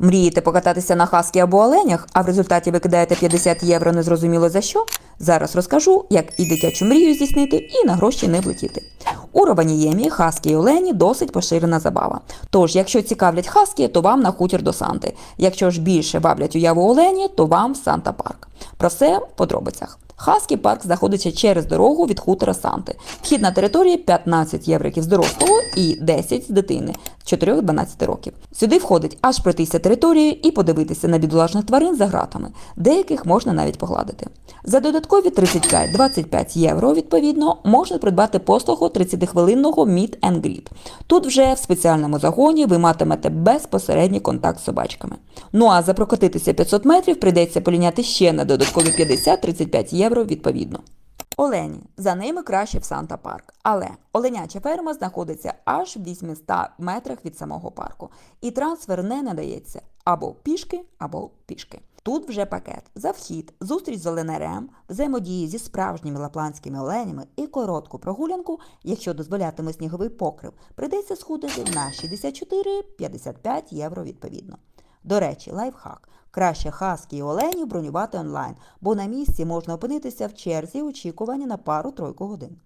Мрієте покататися на хаскі або оленях, а в результаті ви кидаєте 50 євро незрозуміло за що? Зараз розкажу, як і дитячу мрію здійснити, і на гроші не влетіти. У Рованіємі хаскі і олені досить поширена забава. Тож, якщо цікавлять хаскі, то вам на хутір до Санти. Якщо ж більше бавлять уяву олені, то вам в Санта Парк. Про все в подробицях. Хаскі парк знаходиться через дорогу від хутора Санти. Вхід на території 15 євриків з дорослого і 10 з дитини 4-12 років. Сюди входить аж пройтися територією і подивитися на бідолашних тварин за гратами. Деяких можна навіть погладити. За додаткові 35-25 євро, відповідно, можна придбати послугу 30-хвилинного Meet and Greet. Тут вже в спеціальному загоні ви матимете безпосередній контакт з собачками. Ну а за прокотитися 500 метрів прийдеться поліняти ще на додаткові 50-35 євро відповідно. Олені. За ними краще в Санта Парк. Але оленяча ферма знаходиться аж в 800 метрах від самого парку. І трансфер не надається або пішки, або пішки. Тут вже пакет за вхід, зустріч з оленарем, взаємодії зі справжніми лапландськими оленями і коротку прогулянку, якщо дозволятиме сніговий покрив, прийдеться схудити на 64-55 євро відповідно. До речі, лайфхак. Краще хаски і оленів бронювати онлайн, бо на місці можна опинитися в черзі очікування на пару-тройку годин.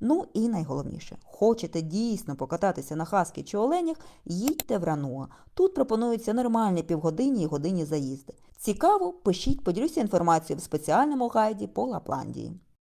Ну і найголовніше, хочете дійсно покататися на хаски чи оленях, їдьте в Рануа. Тут пропонуються нормальні півгодинні і годинні заїзди. Цікаво, пишіть, поділюся інформацією в спеціальному гайді по Лапландії.